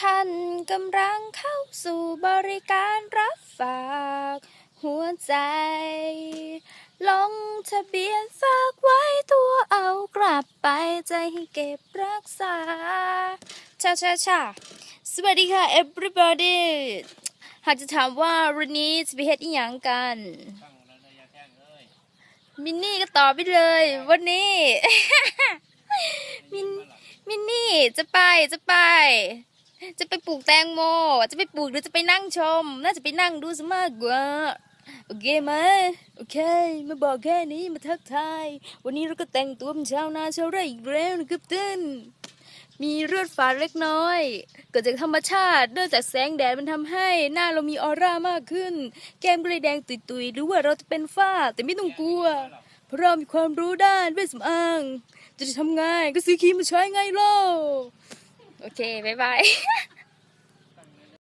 ท่านกำลังเข้าสู่บริการรับฝากหัวใจ ลงทะเบียนฝากไว้ตัวเอากลับไปใจให้เก็บรักษาชาชาชาสวัสดีค่ะ everybody หากจะถามว่าวันนี้จะไปเฮ็ดอีหยังกันมินนี่ก็ตอบไปเลย วันนี้มินมินนี่จะไปจะไป จะไปปลูกแตงโม จะไปปลูกหรือจะไปนั่งชม น่าจะไปนั่งดูซะมากกว่า โอเคไหมโอเค มาบอกแค่นี้มาทักทาย วันนี้เราก็แต่งตัวเป็นชาวนาชาวไร่อีกแล้วนะครับเต้นมีเลือดฝาดเล็กน้อย เกิดจากธรรมชาติเนื่องจากแสงแดดมันทำให้ หน้าเรามีออร่ามากขึ้น แก้มก็เลยแดงตุยๆหรือว่าเราจะเป็นฝ้าแต่ไม่ต้องกลัว เพราะเรามีความรู้ด้านเวชสำอาง จะทำไงก็ซื้อครีมมาใช้ไงล่ะ โอเค บ๊ายบาย